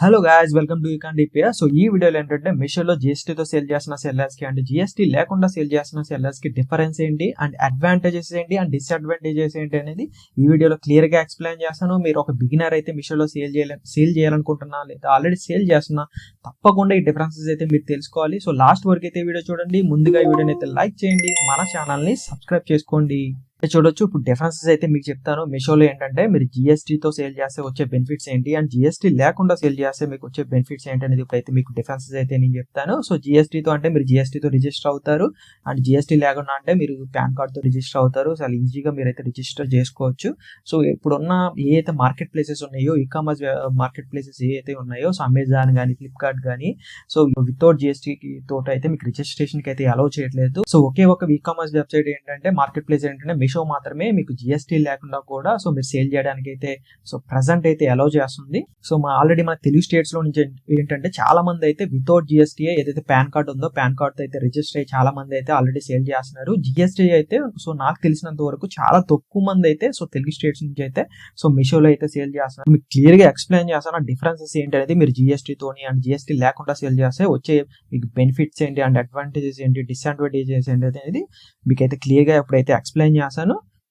Hello guys welcome to icon DPR so ఈ వీడియోలో ఏంటంటే మీషోలో తో సేల్ చేసిన సెల్లర్స్కి అండ్ జిఎస్టీ లేకుండా సేల్ చేసిన సెల్లర్స్కి డిఫరెన్స్ ఏంటి? అండ్ అడ్వాంటేజెస్ ఏంటి? అండ్ డిసడ్వాంటేజెస్ ఏంటి అనేది ఈ వీడియోలో క్లియర్గా ఎక్స్ప్లెయిన్ చేస్తాను. మీరు ఒక బిగినర్ అయితే మీషోలో సేల్ చేయలే సేల్ చేయాలనుకుంటున్నా లేదా ఆల్రెడీ సేల్ చేస్తున్నా తప్పకుండా ఈ డిఫరెన్సెస్ అయితే మీరు తెలుసుకోవాలి. సో లాస్ట్ వరకు అయితే వీడియో చూడండి. ముందుగా ఈ వీడియోని అయితే లైక్ చేయండి. మన ఛానల్ని సబ్స్క్రైబ్ చేసుకోండి. చూడొచ్చు. ఇప్పుడు డిఫరెన్సెస్ అయితే మీకు చెప్తాను. మీషోలో ఏంటంటే మీరు జిఎస్టీతో తో సేల్ చేస్తే వచ్చే బెనిఫిట్స్ ఏంటి? అండ్ జిఎస్టీ లేకుండా సేల్ చేస్తే మీకు వచ్చే బెనిఫిట్స్ ఏంటి అనేది ఇప్పుడైతే మీకు డిఫరెన్సెస్ అయితే నేను చెప్తాను. సో జిఎస్టీతో తో అంటే మీరు జిఎస్టీతో తో రిజిస్టర్ అవుతారు. అండ్ జిఎస్టీ లేకుండా అంటే మీరు పాన్తో రిజిస్టర్ అవుతారు. చాలా ఈజీగా మీరు అయితే రిజిస్టర్ చేసుకోవచ్చు. సో ఇప్పుడున్న ఏ మార్కెట్ ప్లేసెస్ ఉన్నాయో ఈ కామర్స్ మార్కెట్ ప్లేసెస్ ఏ ఉన్నాయో సో అమెజాన్ కానీ ఫ్లిప్కార్ట్ కానీ సో వితౌట్ జిఎస్టీ తోటి అయితే మీకు రిజిస్ట్రేషన్కి అయితే అలౌ చేయట్లేదు. సో ఒకే ఒక ఈ కామర్స్ వెబ్సైట్ ఏంటంటే మార్కెట్ ప్లేస్ ఏంటంటే మీషో మాత్రమే మీకు జిఎస్టీ లేకుండా కూడా సో మీరు సేల్ చేయడానికి అయితే సో ప్రజెంట్ అయితే అలౌ చేస్తుంది. సో మా ఆల్రెడీ మన తెలుగు స్టేట్స్లో నుంచి ఏంటంటే చాలా మంది అయితే వితౌట్ జిఎస్టీ ఏదైతే పాన్ కార్డ్ ఉందో పాన్ కార్డ్ అయితే రిజిస్టర్ అయ్యి చాలా మంది అయితే ఆల్రెడీ సేల్ చేస్తున్నారు. జిఎస్టీ అయితే సో నాకు తెలిసినంత వరకు చాలా తక్కువ మంది అయితే సో తెలుగు స్టేట్స్ నుంచి అయితే సో మీషోలో అయితే సేల్ చేస్తున్నారు. మీకు క్లియర్గా ఎక్స్ప్లెయిన్ చేస్తాను డిఫరెన్సెస్ ఏంటి అనేది మీరు జిఎస్టీ తోని అండ్ జిఎస్టీ లేకుండా సేల్ చేస్తే వచ్చే మీకు బెనిఫిట్స్ ఏంటి అండ్ అడ్వాంటేజెస్ ఏంటి డిసడ్వాంటేజెస్ ఏంటి అనేది మీకు అయితే క్లియర్గా ఎప్పుడైతే ఎక్స్ప్లెయిన్ చేస్తాను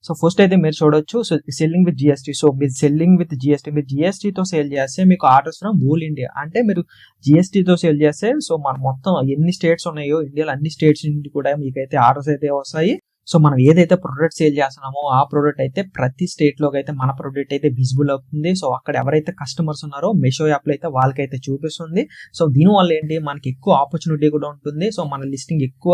సో ఫస్ట్ అయితే మీరు చూడొచ్చు. So selling with GST so మీరు సెల్లింగ్ విత్ జిఎస్టీ మీరు జిఎస్టీతో తో సేల్ చేస్తే మీకు ఆర్డర్స్ ఫ్రమ్ ఓల్ ఇండియా అంటే మీరు జిఎస్టీతో తో సేల్ చేస్తే సో మన మొత్తం ఎన్ని స్టేట్స్ ఉన్నాయో ఇండియాలో అన్ని స్టేట్స్ నుండి కూడా మీకైతే ఆర్డర్స్ అయితే వస్తాయి. సో మనం ఏదైతే ప్రొడక్ట్ సేల్ చేస్తున్నామో ఆ ప్రొడక్ట్ అయితే ప్రతి స్టేట్ అయితే మన ప్రొడక్ట్ అయితే విజిబుల్ అవుతుంది. సో అక్కడ ఎవరైతే కస్టమర్స్ ఉన్నారో మెషో యాప్లో అయితే వాళ్ళకైతే చూపిస్తుంది. సో దీనివల్ల ఏంటి? మనకి ఎక్కువ ఆపర్చునిటీ కూడా ఉంటుంది. సో మన లిస్టింగ్ ఎక్కువ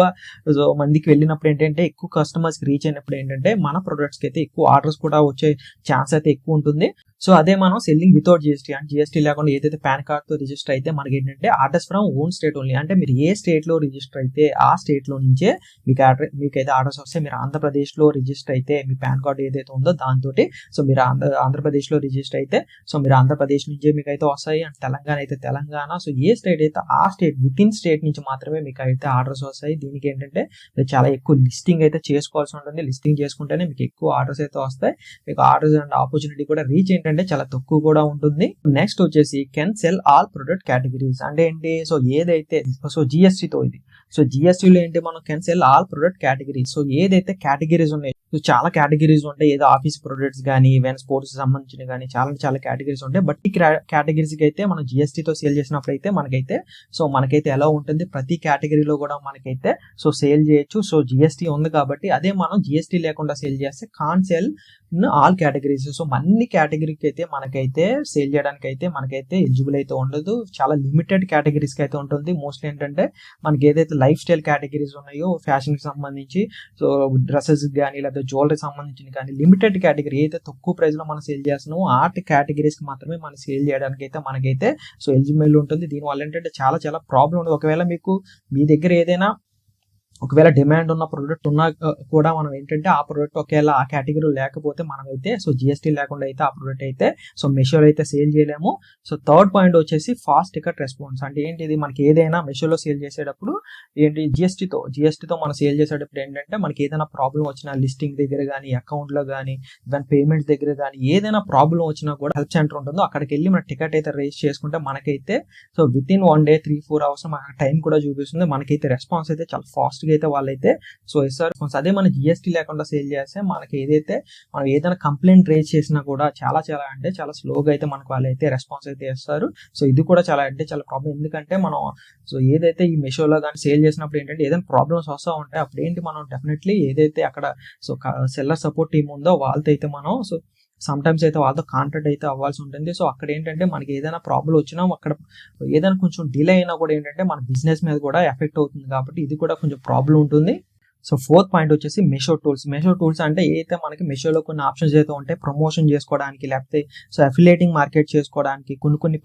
సో మందికి వెళ్ళినప్పుడు ఏంటంటే ఎక్కువ కస్టమర్స్కి రీచ్ అయినప్పుడు ఏంటంటే మన ప్రొడక్ట్స్కి అయితే ఎక్కువ ఆర్డర్స్ కూడా వచ్చే ఛాన్స్ అయితే ఎక్కువ ఉంటుంది. సో అదే మనం సెల్లింగ్ వితౌట్ జిఎస్టీ అంటే జిఎస్టీ లేకుండా ఏదైతే పాన్ కార్డ్తో రిజిస్టర్ అయితే మనకి ఏంటంటే orders from own state only అంటే మీరు ఏ స్టేట్లో రిజిస్టర్ అయితే ఆ స్టేట్లో నుంచే మీకు ఆర్డర్ మీకైతే ఆర్డర్స్ వస్తే మీరు ఆంధ్రప్రదేశ్లో రిజిస్టర్ అయితే మీ పాన్ కార్డ్ ఏదైతే ఉందో దాంతో సో మీరు ఆంధ్ర ఆంధ్రప్రదేశ్లో రిజిస్టర్ అయితే సో మీరు ఆంధ్రప్రదేశ్ నుంచే మీకు అయితే వస్తాయి అండ్ తెలంగాణ అయితే తెలంగాణ. సో ఏ స్టేట్ అయితే ఆ స్టేట్ విత్ ఇన్ స్టేట్ నుంచి మాత్రమే మీకు అయితే ఆర్డర్స్ వస్తాయి. దీనికి ఏంటంటే మీరు చాలా ఎక్కువ లిస్టింగ్ అయితే చేసుకోవాల్సి ఉంటుంది. లిస్టింగ్ చేసుకుంటేనే మీకు ఎక్కువ ఆర్డర్స్ అయితే వస్తాయి. మీకు ఆర్డర్స్ అండ్ ఆపర్చునిటీ కూడా రీచ్ ఏంటంటే చాలా తక్కువ కూడా ఉంటుంది. నెక్స్ట్ వచ్చేసి can sell all product categories అంటే ఏంటి? సో ఏదైతే సో జిఎస్టీతో తో ఇది. సో జిఎస్టీలో లో ఏంటి మనం can sell all product categories so ఏదైతే కేటగిరీస్ ఉన్నాయి సో చాలా కేటగిరీస్ ఉంటాయి. ఏదో ఆఫీస్ ప్రొడక్ట్స్ కానీ ఈవెన్ స్పోర్ట్స్ సంబంధించిన కానీ చాలా చాలా కేటగిరీస్ ఉంటాయి. బట్ ఈ కేటగిరీస్కి అయితే మనం జిఎస్టీతో తో సేల్ చేసినప్పుడు అయితే మనకైతే సో మనకైతే ఎలా ఉంటుంది. ప్రతి కేటగిరీలో కూడా మనకైతే సో సేల్ చేయొచ్చు. సో జిఎస్టీ ఉంది కాబట్టి అదే మనం జిఎస్టీ లేకుండా సేల్ చేస్తే can sale in all categories so అన్ని కేటగిరీకి అయితే మనకైతే సేల్ చేయడానికి అయితే మనకైతే ఎలిజిబుల్ అయితే ఉండదు. చాలా లిమిటెడ్ కేటగిరీస్కి అయితే ఉంటుంది. మోస్ట్లీ ఏంటంటే మనకి ఏదైతే లైఫ్ స్టైల్ కేటగిరీస్ ఉన్నాయో ఫ్యాషన్కి సంబంధించి సో డ్రెస్సెస్ కానీ లేకపోతే జ్యువెలరీ సంబంధించిన కానీ లిమిటెడ్ కేటగిరీ అయితే తక్కువ ప్రైస్లో మనం సేల్ చేస్తున్నామో ఆ కేటగిరీస్కి మాత్రమే మనం సేల్ చేయడానికి అయితే మనకైతే సో ఎలిజిబుల్ ఉంటుంది. దీనివల్ల ఏంటంటే చాలా చాలా ప్రాబ్లం ఉంది ఒకవేళ మీకు మీ దగ్గర ఏదైనా ఒకవేళ డిమాండ్ ఉన్న ప్రోడక్ట్ ఉన్నా కూడా మనం ఏంటంటే ఆ ప్రోడక్ట్ ఒకవేళ ఆ కేటగిరీ లేకపోతే మనం అయితే సో జిఎస్టీ లేకుండా అయితే ఆ ప్రోడక్ట్ అయితే సో మెషోలో అయితే సేల్ చేయలేము. సో థర్డ్ పాయింట్ వచ్చేసి ఫాస్ట్ టికెట్ రెస్పాన్స్ అంటే ఏంటి ఇది మనకి ఏదైనా మెషోలో సేల్ చేసేటప్పుడు ఏంటి? జిఎస్టీతో జిఎస్టీతో మనం సేల్ చేసేటప్పుడు ఏంటంటే మనకి ఏదైనా ప్రాబ్లం వచ్చినా లిస్టింగ్ దగ్గర కానీ అకౌంట్లో కానీ దాని పేమెంట్ దగ్గర కానీ ఏదైనా ప్రాబ్లం వచ్చినా కూడా హెల్ప్ సెంటర్ ఉంటుందో అక్కడికి వెళ్ళి మన టికెట్ అయితే రేస్ చేసుకుంటే మనకైతే so within one day three four hours మనకి టైం కూడా చూపిస్తుంది. మనకైతే రెస్పాన్స్ అయితే చాలా ఫాస్ట్గా అయితే వాళ్ళైతే సో ఎస్ఆర్ రెస్పాన్స్ అదే మన జిఎస్టీ లేకుండా సేల్ చేస్తే మనకి ఏదైతే మనం ఏదైనా కంప్లైంట్ రేజ్ చేసినా కూడా చాలా చాలా అంటే చాలా స్లోగా అయితే మనకు వాళ్ళైతే రెస్పాన్స్ అయితే ఇస్తారు సో ఇది కూడా చాలా అంటే చాలా ప్రాబ్లం ఎందుకంటే మనం సో ఏదైతే ఈ మెషోలో కానీ సేల్ చేసినప్పుడు ఏంటంటే ఏదైనా ప్రాబ్లమ్స్ వస్తూ ఉంటాయి అప్పుడు ఏంటి మనం డెఫినెట్లీ ఏదైతే అక్కడ సో సెల్లర్ సపోర్ట్ టీమ్ ఉందో వాళ్ళతో అయితే మనం సో సమ్ టైమ్స్ అయితే వాళ్ళతో కాంటాక్ట్ అయితే అవ్వాల్సి ఉంటుంది. సో అక్కడ ఏంటంటే మనకి ఏదైనా ప్రాబ్లం వచ్చినా అక్కడ ఏదైనా కొంచెం డిలే అయినా కూడా ఏంటంటే మన బిజినెస్ మీద కూడా ఎఫెక్ట్ అవుతుంది కాబట్టి ఇది కూడా కొంచెం ప్రాబ్లం ఉంటుంది. సో ఫోర్త్ పాయింట్ వచ్చేసి మెషో టూల్స్ మెషో టూల్స్ అంటే ఏదైతే మనకి మెషోలో కొన్ని ఆప్షన్స్ అయితే ఉంటాయి ప్రమోషన్ చేసుకోవడానికి లేకపోతే సో అఫిలియేటింగ్ మార్కెట్ చేసుకోవడానికి కొన్ని కొన్ని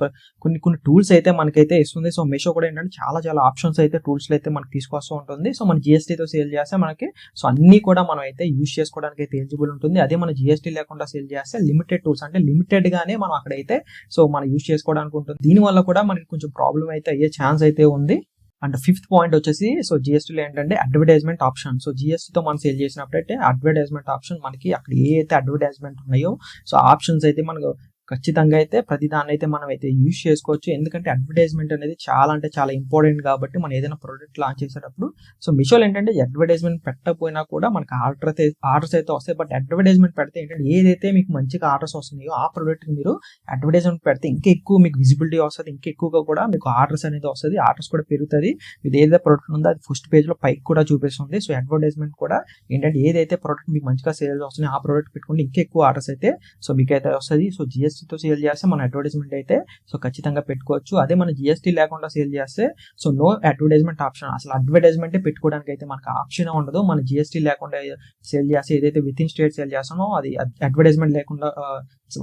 కొన్ని కొన్ని టూల్స్ అయితే మనకైతే ఇస్తుంది. సో మెషో కూడా ఏంటంటే చాలా చాలా ఆప్షన్స్ అయితే టూల్స్ అయితే మనకి తీసుకొస్తూ ఉంటుంది. సో మన జిఎస్టీతో సేల్ చేస్తే మనకి సో అన్ని కూడా మనం అయితే యూజ్ చేసుకోవడానికి అయితే ఎలిజిబుల్ ఉంటుంది. అదే మన జిఎస్టీ లేకుండా సేల్ చేస్తే లిమిటెడ్ టూల్స్ అంటే లిమిటెడ్గానే మనం అక్కడైతే సో మనం యూజ్ చేసుకోవడానికి ఉంటుంది. దీని వల్ల కూడా మనకి కొంచెం ప్రాబ్లం అయితే అయ్యే ఛాన్స్ అయితే ఉంది. అండ్ ఫిఫ్త్ పాయింట్ వచ్చేసి సో జిఎస్టీలో ఏంటంటే అడ్వర్టైజ్మెంట్ ఆప్షన్ సో తో మనం సేల్ చేసినప్పుడైతే అడ్వర్టైజ్మెంట్ ఆప్షన్ మనకి అక్కడ ఏ అయితే అడ్వర్టైజ్మెంట్ ఉన్నాయో సో ఆప్షన్స్ అయితే మనకు ఖచ్చితంగా అయితే ప్రతి దాన్ని అయితే మనం అయితే యూజ్ చేసుకోవచ్చు. ఎందుకంటే అడ్వర్టైజ్మెంట్ అనేది చాలా అంటే చాలా ఇంపార్టెంట్ కాబట్టి మనం ఏదైనా ప్రోడక్ట్ లాంచ్ చేసేటప్పుడు సో మిషోలో ఏంటంటే అడ్వర్టైజ్మెంట్ పెట్టకపోయినా కూడా మనకి ఆర్డర్ అయితే ఆర్డర్స్ అయితే వస్తాయి. బట్ అడ్వర్టైజ్మెంట్ పెడితే ఏంటంటే ఏదైతే మీకు మంచిగా ఆర్డర్స్ వస్తున్నాయో ఆ ప్రోడక్ట్ మీరు అడ్వర్టైజ్మెంట్ పెడితే ఇంకా ఎక్కువ మీకు విజిబిలిటీ వస్తుంది. ఇంకా ఎక్కువగా కూడా మీకు ఆర్డర్స్ అనేది వస్తుంది. ఆర్డర్స్ కూడా పెరుగుతుంది. ఇది ఏదైతే ప్రోడక్ట్ ఉందో అది ఫస్ట్ పేజ్లో పైకి కూడా చూపిస్తుంది. సో అడ్వర్టైజ్మెంట్ కూడా ఏంటంటే ఏదైతే ప్రోడక్ట్ మీకు మంచిగా సేల్స్ వస్తున్నాయి ఆ ప్రోడక్ట్ పెట్టుకుంటే ఇంకా ఎక్కువ ఆర్డర్స్ అయితే సో మీకు అయితే వస్తుంది సో జిఎస్ జిఎస్టీతో సేల్ చేస్తే మన అడ్వర్టైజ్మెంట్ అయితే సో ఖచ్చితంగా పెట్టుకోవచ్చు. అదే మన జిఎస్టీ లేకుండా సేల్ చేస్తే సో నో అడ్వర్టైజ్మెంట్ ఆప్షన్. అసలు అడ్వర్టైజ్మెంట్ పెట్టుకోవడానికి అయితే మనకు ఆప్షన్ ఉండదు. మన జిఎస్టీ లేకుండా సేల్ చేస్తే ఏదైతే విత్ ఇన్ స్టేట్ సేల్ చేస్తామో అది అడ్వర్టైజ్మెంట్ లేకుండా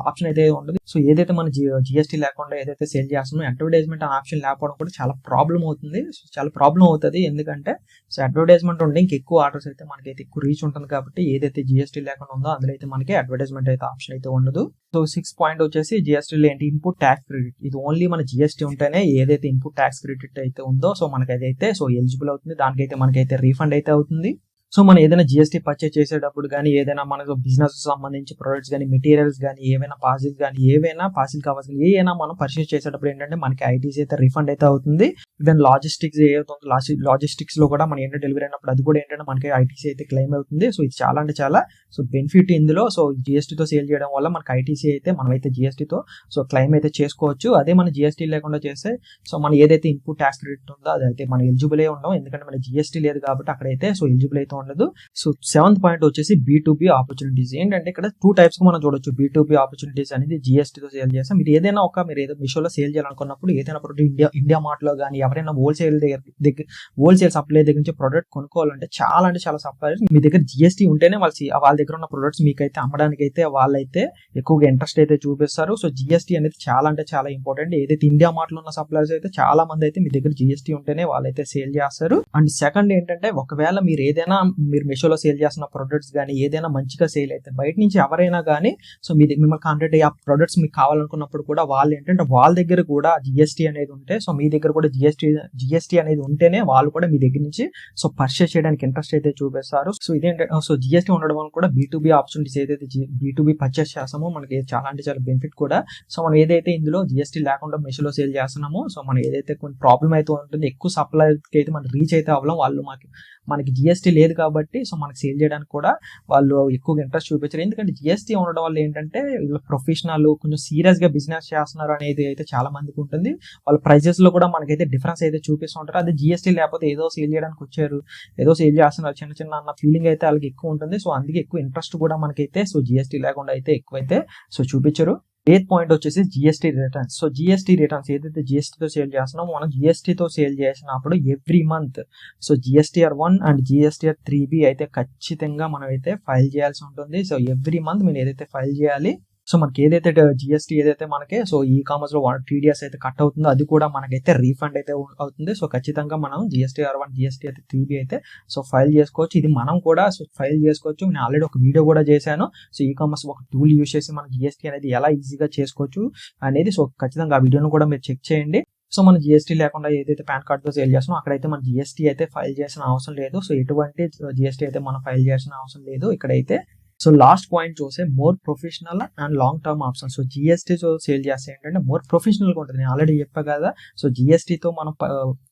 ఆప్షన్ అయితే ఉండదు. సో ఏదైతే మన జిఎస్టీ లేకుండా ఏదైతే సేల్ చేస్తున్నామో అడ్వర్టైజ్మెంట్ ఆప్షన్ లేకపోవడం కూడా చాలా ప్రాబ్లం అవుతుంది. సో చాలా ప్రాబ్లం అవుతుంది. ఎందుకంటే సో అడ్వర్టైజ్మెంట్ ఉంటే ఇంకెక్కువ ఆర్డర్స్ అయితే మనకైతే ఎక్కువ రీచ్ ఉంటుంది కాబట్టి ఏదైతే జిఎస్టీ లేకుండా ఉందో అందులో అయితే మనకి అడ్వర్టైజ్మెంట్ అయితే ఆప్షన్ అయితే ఉండదు. సో సిక్స్ పాయింట్ వచ్చేసి జిఎస్టీలో ఏంటి ఇన్పుట్ ట్యాక్స్ క్రెడిట్ ఇది ఓన్లీ మన జిఎస్టీ ఉంటేనే ఏదైతే ఇన్పుట్ ట్యాక్స్ క్రెడిట్ అయితే ఉందో సో మనకి అదైతే సో ఎలిజిబుల్ అవుతుంది. దానికైతే మనకైతే రీఫండ్ అయితే అవుతుంది. సో మనం ఏదైనా జిఎస్టీ పర్చేస్ చేసేటప్పుడు కానీ ఏదైనా మనకు బిజినెస్ సంబంధించి ప్రొడక్ట్స్ కానీ మెటీరియల్స్ కానీ ఏవైనా పాసిల్స్ కానీ ఏవైనా పాసిల్ కావాల్సిన కానీ ఏవైనా మనం పర్చేస్ చేసేటప్పుడు ఏంటంటే మనకి ఐటీసీ అయితే రిఫండ్ అయితే అవుతుంది. దెన్ లాజిస్టిక్స్ ఏదైతుందో లాజిస్టిక్స్లో కూడా మన ఏంటంటే డెలివరీ అయినప్పుడు అది కూడా ఏంటంటే మనకి ఐటీసీ అయితే క్లెయిమ్ అవుతుంది. సో ఇది చాలా అంటే చాలా సో బెనిఫిట్ ఇందులో. సో జిఎస్టీతో సేల్ చేయడం వల్ల మనకి ఐటీసీ అయితే మనమైతే జిఎస్టీతో సో క్లెయిమ్ అయితే చేసుకోవచ్చు. అదే మన జిఎస్టీ లేకుండా చేస్తే సో మనం ఏదైతే ఇన్పుట్ ట్యాక్స్ క్రెడిట్ ఉందో అదైతే మనం ఎలిజిబుల్ ఏ ఉన్నాం ఎందుకంటే మన జిఎస్టీ లేదు కాబట్టి అక్కడైతే సో ఎలిజిబుల్ అయితే ఉండదు. సో సెవెంత్ పాయింట్ వచ్చేసి బీ ఆపర్చునిటీస్ ఏంటంటే ఇక్కడ టూ టైప్స్ మనం చూడొచ్చు. బీ ఆపర్చునిటీస్ అనేది జిఎస్టీతో సేల్ చేస్తాం. మీరు ఏదైనా ఒక మీరు ఏదో మిషోలో సేల్ చేయాలనుకున్నప్పుడు ఏదైనా ప్రొడక్ట్ ఇండియా ఇండియా మార్ట్లో కానీ ఎవరైనా హోల్సేల్ దగ్గర దగ్గర హోల్సేల్ సప్లై దగ్గర నుంచి ప్రొడక్ట్ కొనుక్కోవాలంటే చాలా అంటే చాలా సప్లైర్స్ మీ దగ్గర జిఎస్టీ ఉంటేనే వాళ్ళ వాళ్ళ దగ్గర ఉన్న ప్రొడక్ట్స్ మీకైతే అమ్మడానికి అయితే వాళ్ళైతే ఎక్కువగా ఇంట్రెస్ట్ అయితే చూపిస్తారు. సో జిఎస్టీ అనేది చాలా అంటే చాలా ఇంపార్టెంట్ ఏదైతే ఇండియా మార్ట్లో ఉన్న సప్లైర్స్ అయితే చాలా మంది అయితే మీ దగ్గర జిఎస్టీ ఉంటేనే వాళ్ళైతే సేల్ చేస్తారు. అండ్ సెకండ్ ఏంటంటే ఒకవేళ మీరు ఏదైనా మీరు మిషోలో సేల్ చేస్తున్న ప్రొడక్ట్స్ కానీ ఏదైనా మంచిగా సేల్ అయితే బయట నుంచి ఎవరైనా కానీ సో మీ దగ్గర మిమ్మల్ని కాంటాక్ట్ అయ్యి ఆ ప్రొడక్ట్స్ మీకు కావాలనుకున్నప్పుడు కూడా వాళ్ళు ఏంటంటే వాళ్ళ దగ్గర కూడా జిఎస్టీ అనేది ఉంటే సో మీ దగ్గర కూడా జిఎస్టీ జిఎస్టీ అనేది ఉంటేనే వాళ్ళు కూడా మీ దగ్గర నుంచి సో పర్చేస్ చేయడానికి ఇంట్రెస్ట్ అయితే చూపిస్తారు. సో ఇదేంటే సో జిఎస్టీ ఉండడం వల్ల కూడా బీటూబీ ఆపర్చునిటీస్ ఏదైతే బీటూబీ పర్చేస్ చేస్తామో మనకి చాలా అంటే చాలా బెనిఫిట్ కూడా. సో మనం ఏదైతే ఇందులో జిఎస్టీ లేకుండా మెషిన్లో సేల్ చేస్తున్నామో సో మనం ఏదైతే కొన్ని ప్రాబ్లం అయితే ఉంటుంది ఎక్కువ సప్లైకి అయితే మనం రీచ్ అయితే అవ్వడం వాళ్ళు మాకు మనకి జిఎస్టీ లేదు కాబట్టి సో మనకి సేల్ చేయడానికి కూడా వాళ్ళు ఎక్కువగా ఇంట్రెస్ట్ చూపించారు. ఎందుకంటే జిఎస్టీ ఉండడం వల్ల ఏంటంటే వీళ్ళు ప్రొఫెషనల్ కొంచెం సీరియస్గా బిజినెస్ చేస్తున్నారు అనేది అయితే చాలా మందికి ఉంటుంది. వాళ్ళ ప్రైజెస్లో కూడా మనకైతే డిఫరెన్స్ అయితే చూపిస్తుంటారు అదే జిఎస్టీ లేకపోతే ఏదో సేల్ చేయడానికి వచ్చారు ఏదో సేల్ చేస్తున్నారు చిన్న చిన్న అన్న ఫీలింగ్ అయితే వాళ్ళకి ఎక్కువ ఉంటుంది. సో అందుకే ఎక్కువ ఇంట్రెస్ట్ కూడా మనకైతే సో జిఎస్టీ లేకుండా అయితే ఎక్కువైతే సో చూపించరు. ఎయిత్ పాయింట్ వచ్చేసి GST returns so GST returns ఏదైతే జిఎస్టీతో సేల్ చేస్తున్నామో మనం జిఎస్టీతో సేల్ చేసినప్పుడు every month so GSTR one and GSTR three B అయితే ఖచ్చితంగా మనం అయితే ఫైల్ చేయాల్సి ఉంటుంది. సో ఎవ్రీ మంత్ మీరు ఏదైతే ఫైల్ చేయాలి సో మనకి ఏదైతే జిఎస్టీ ఏదైతే మనకి సో ఈ కామర్స్లో టీడీఎస్ అయితే కట్ అవుతుందో అది కూడా మనకైతే రీఫండ్ అయితే అవుతుంది. సో ఖచ్చితంగా మనం జిఎస్టీ ఆర్ వన్ జిఎస్టీ అయితే త్రీ బి అయితే సో ఫైల్ చేసుకోవచ్చు. ఇది మనం కూడా సో ఫైల్ చేసుకోవచ్చు. నేను ఆల్రెడీ ఒక వీడియో కూడా చేశాను. సో ఈ కామర్స్ ఒక టూల్ యూస్ చేసి మనం జిఎస్టీ అనేది ఎలా ఈజీగా చేసుకోవచ్చు అనేది సో ఖచ్చితంగా ఆ వీడియోను కూడా మీరు చెక్ చేయండి. సో మనం జిఎస్టీ లేకుండా ఏదైతే పాన్ కార్డ్తో సేల్ చేస్తున్నాం అక్కడైతే మన జిఎస్టీ అయితే ఫైల్ చేసిన అవసరం లేదు. సో ఎటువంటి జిఎస్టీ అయితే మనం ఫైల్ చేసిన అవసరం లేదు. ఇక్కడైతే సో లాస్ట్ పాయింట్ చూస్తే more professional and long term option so జిఎస్టీతో sale చేస్తే ఏంటంటే మోర్ ప్రొఫెషనల్గా ఉంటుంది. నేను ఆల్రెడీ చెప్పా కదా. సో జిఎస్టీతో మనం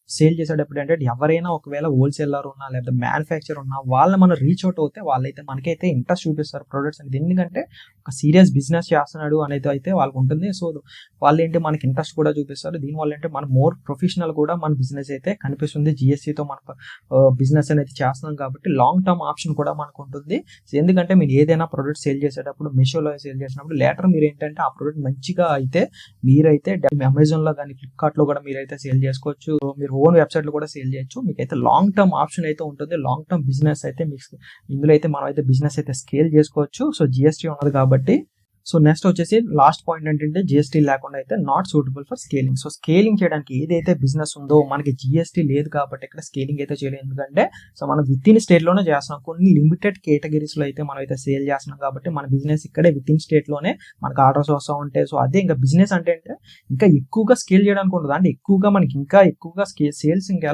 సేల్ చేసేటప్పుడు ఏంటంటే ఎవరైనా ఒకవేళ హోల్సేలర్ ఉన్నా లేదా మ్యానుఫ్యాక్చర్ ఉన్నా వాళ్ళని మనం రీచ్ అవుట్ అవుతే వాళ్ళైతే మనకైతే ఇంట్రెస్ట్ చూపిస్తారు ప్రొడక్ట్స్ అనేది. ఎందుకంటే ఒక సీరియస్ బిజినెస్ చేస్తున్నాడు అనేది అయితే వాళ్ళకి ఉంటుంది. సో వాళ్ళు ఏంటి మనకి ఇంట్రెస్ట్ కూడా చూపిస్తారు. దీనివల్ల ఏంటంటే మన మోర్ ప్రొఫెషనల్ కూడా మన బిజినెస్ అయితే కనిపిస్తుంది. జిఎస్టీతో మన బిజినెస్ అనేది చేస్తున్నాం కాబట్టి లాంగ్ టర్మ్ ఆప్షన్ కూడా మనకు ఉంటుంది. ఎందుకంటే మీరు ఏదైనా ప్రొడక్ట్ సేల్ చేసేటప్పుడు మీషోలో సేల్ చేసినప్పుడు లేటర్ మీరు ఏంటంటే ఆ ప్రొడక్ట్ మంచిగా అయితే మీరైతే అమెజాన్లో కానీ ఫ్లిప్కార్ట్లో కూడా మీరైతే సేల్ చేసుకోవచ్చు. మీరు ఓన్ వెబ్సైట్లో కూడా సేల్ చేయొచ్చు. మీకు అయితే లాంగ్ టర్మ్ ఆప్షన్ అయితే ఉంటుంది. లాంగ్ టర్మ్ బిజినెస్ అయితే మీకు ఇందులో అయితే మనం అయితే బిజినెస్ అయితే స్కేల్ చేసుకోవచ్చు సో జిఎస్టీ ఉన్నది కాబట్టి సో నెక్స్ట్ వచ్చేసి లాస్ట్ పాయింట్ ఏంటంటే జిఎస్టీ లేకుండా అయితే not suitable for scaling so scaling చేయడానికి ఏదైతే బిజినెస్ ఉందో మనకి జిఎస్టీ లేదు కాబట్టి ఇక్కడ స్కేలింగ్ అయితే చేయలేదు ఎందుకంటే సో మనం విత్ ఇన్ స్టేట్లోనే చేస్తున్నాం. కొన్ని లిమిటెడ్ కేటగిరీస్లో అయితే మనం అయితే సేల్ చేస్తున్నాం కాబట్టి మన బిజినెస్ ఇక్కడే విత్ ఇన్ స్టేట్లోనే మనకు ఆర్డర్స్ వస్తూ ఉంటాయి. సో అదే ఇంకా బిజినెస్ అంటే అంటే ఇంకా ఎక్కువగా స్కేల్ చేయడానికి ఉండదు. అంటే ఎక్కువగా మనకి ఇంకా ఎక్కువగా స్కే సేల్స్ ఇంకా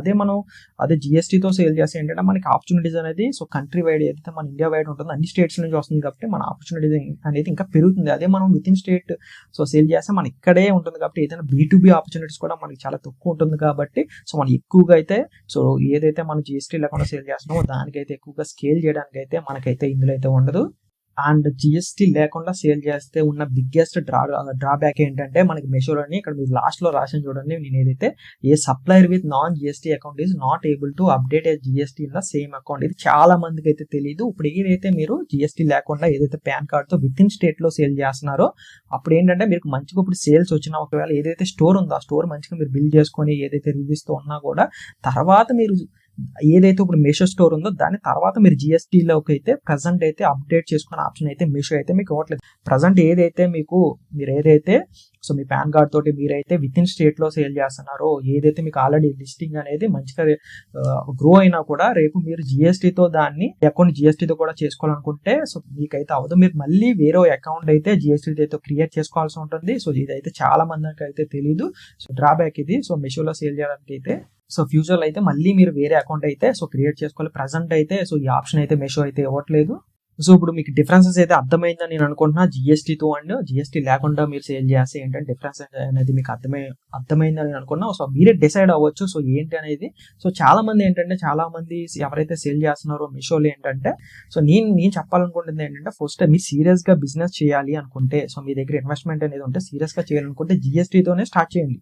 అదే మనం అదే జిఎస్టీతో సేల్ చేస్తే ఏంటంటే మనకి ఆపర్చునిటీస్ అనేది సో కంట్రీ వైడ్ ఏదైతే మన ఇండియా వైడ్ ఉంటుందో అన్ని స్టేట్స్ నుంచి వస్తుంది కాబట్టి మన ఆపర్చునిటీస్ అనేది ఇంకా పెరుగుతుంది. అదే మనం within state so sale చేస్తే మన ఇక్కడే ఉంటుంది కాబట్టి ఏదైనా బీ ఆపర్చునిటీస్ కూడా మనకి చాలా తక్కువ ఉంటుంది కాబట్టి సో మనం ఎక్కువగా అయితే సో ఏదైతే మనం జిఎస్టీ లేకుండా సేల్ చేస్తున్నామో దానికైతే ఎక్కువగా స్కేల్ చేయడానికి అయితే మనకైతే ఇందులో అయితే ఉండదు. అండ్ జిఎస్టీ లేకుండా సేల్ చేస్తే ఉన్న బిగ్గెస్ట్ డ్రా డ్రాబ్యాక్ ఏంటంటే మనకి మెషోలోని ఇక్కడ మీరు లాస్ట్లో రాసిన చూడండి నేను ఏదైతే a supplier with non GST account is not able to update a GST in the same account ఇది చాలా మందికి అయితే తెలియదు ఇప్పుడు ఏదైతే మీరు జిఎస్టీ లేకుండా ఏదైతే పాన్ కార్డ్తో విత్ ఇన్ స్టేట్లో సేల్ చేస్తున్నారో అప్పుడు ఏంటంటే మీకు మంచిగా ఇప్పుడు సేల్స్ వచ్చినా ఒకవేళ ఏదైతే స్టోర్ ఉందో ఆ స్టోర్ మంచిగా మీరు బిల్ చేసుకొని ఏదైతే రివ్యూస్తో ఉన్నా కూడా తర్వాత మీరు ఏదైతే ఇప్పుడు మీషో స్టోర్ ఉందో దాని తర్వాత మీరు జిఎస్టీలోకి అయితే ప్రజెంట్ అయితే అప్డేట్ చేసుకునే ఆప్షన్ అయితే మీషో అయితే మీకు ఇవ్వట్లేదు. ప్రజెంట్ ఏదైతే మీకు మీరు ఏదైతే సో మీ పాన్ కార్డ్ తోటి మీరైతే విత్ ఇన్ స్టేట్లో సేల్ చేస్తున్నారో ఏదైతే మీకు ఆల్రెడీ లిస్టింగ్ అనేది మంచిగా గ్రో అయినా కూడా రేపు మీరు జిఎస్టీతో దాన్ని అకౌంట్ జిఎస్టీతో కూడా చేసుకోవాలనుకుంటే సో మీకైతే అవదు. మీరు మళ్ళీ వేరే అకౌంట్ అయితే జిఎస్టీ అయితే క్రియేట్ చేసుకోవాల్సి ఉంటుంది. సో ఇదైతే చాలా మందికి అయితే తెలియదు సో డ్రాబ్యాక్ ఇది. సో మీషోలో సేల్ చేయడానికి అయితే సో ఫ్యూచర్లో అయితే మళ్ళీ మీరు వేరే అకౌంట్ అయితే సో క్రియేట్ చేసుకోవాలి. ప్రజెంట్ అయితే సో ఈ ఆప్షన్ అయితే మీషో అయితే ఇవ్వట్లేదు. సో ఇప్పుడు మీకు డిఫరెన్సెస్ అయితే అర్థమైందని నేను అనుకుంటున్నా. జిఎస్టీతో అండ్ జిఎస్టీ లేకుండా మీరు సేల్ చేస్తే ఏంటంటే డిఫరెన్స్ అనేది మీకు అర్థమై అర్థమైందని నేను అనుకున్నా సో మీరే డిసైడ్ అవ్వచ్చు. సో ఏంటి అనేది. సో చాలా మంది ఏంటంటే చాలా మంది ఎవరైతే సేల్ చేస్తున్నారో మీషోలో ఏంటంటే సో నేను నేను చెప్పాలనుకుంటుంది ఏంటంటే ఫస్ట్ మీరు సీరియస్గా బిజినెస్ చేయాలి అనుకుంటే సో మీ దగ్గర ఇన్వెస్ట్మెంట్ అనేది ఉంటే సీరియస్గా చేయాలనుకుంటే జిఎస్టీతోనే స్టార్ట్ చేయండి.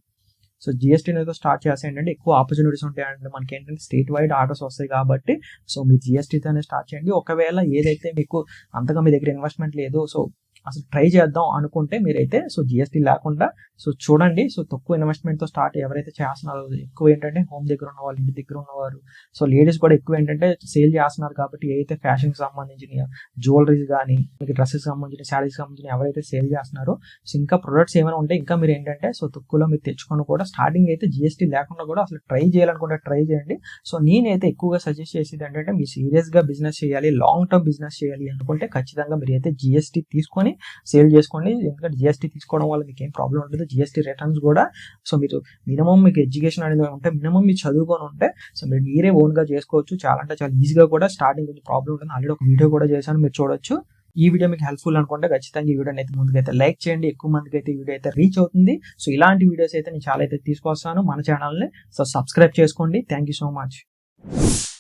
సో జిఎస్టీని అయితే స్టార్ట్ చేస్తే ఏంటంటే ఎక్కువ ఆపర్చునిటీస్ ఉంటాయి అండ్. మనకి ఏంటంటే స్టేట్ వైడ్ ఆర్డర్స్ వస్తాయి కాబట్టి సో మీ జిఎస్టీతోనే స్టార్ట్ చేయండి. ఒకవేళ ఏదైతే మీకు అంతగా మీ దగ్గర ఇన్వెస్ట్మెంట్ లేదు సో అసలు ట్రై చేద్దాం అనుకుంటే మీరైతే సో జిఎస్టీ లేకుండా సో చూడండి సో తక్కువ ఇన్వెస్ట్మెంట్తో స్టార్ట్ ఎవరైతే చేస్తున్నారో ఎక్కువ ఏంటంటే హోమ్ దగ్గర ఉన్న వాళ్ళు ఇంటి దగ్గర ఉన్నవారు. సో లేడీస్ కూడా ఎక్కువ ఏంటంటే సేల్ చేస్తున్నారు కాబట్టి ఏదైతే ఫ్యాషన్ సంబంధించిన జ్యువెలరీస్ కానీ మీకు డ్రెస్సెస్ సంబంధించిన శారీస్ సంబంధించిన ఎవరైతే సేల్ చేస్తున్నారో సో ఇంకా ప్రొడక్ట్స్ ఏమైనా ఉంటే ఇంకా మీరు ఏంటంటే సో తక్కువలో మీరు తెచ్చుకొని కూడా స్టార్టింగ్ అయితే జిఎస్టీ లేకుండా కూడా అసలు ట్రై చేయాలనుకుంటే ట్రై చేయండి. సో నేనైతే ఎక్కువగా సజెస్ట్ చేసేది ఏంటంటే మీరు సీరియస్గా బిజినెస్ చేయాలి లాంగ్ టర్మ్ బిజినెస్ చేయాలి అనుకుంటే ఖచ్చితంగా మీరు అయితే జిఎస్టీ తీసుకొని సేల్ చేసుకోండి. ఎందుకంటే జిఎస్టీ తీసుకోవడం వల్ల మీకు ఏం ప్రాబ్లం ఉండదు జిఎస్టీ రిటర్న్స్ కూడా సో మీరు మినిమం మీకు ఎడ్యుకేషన్ అనేది ఉంటే మినిమం మీరు చదువుకొని ఉంటే సో మీరు మీరే ఓన్గా చేసుకోవచ్చు. చాలా అంటే చాలా ఈజీగా కూడా స్టార్టింగ్ కొంచెం ప్రాబ్లం ఉంటుంది. ఆల్రెడీ ఒక వీడియో కూడా చేశాను మీరు చూడొచ్చు. ఈ వీడియో మీకు హెల్ప్ఫుల్ అనుకుంటే ఖచ్చితంగా ఈ వీడియోని అయితే ముందుకైతే లైక్ చేయండి. ఎక్కువ మందికి అయితే ఈ వీడియో అయితే రీచ్ అవుతుంది. సో ఇలాంటి వీడియోస్ అయితే నేను చాలా అయితే తీసుకొస్తాను మన ఛానల్ని సో సబ్స్క్రైబ్ చేసుకోండి. Thank you so much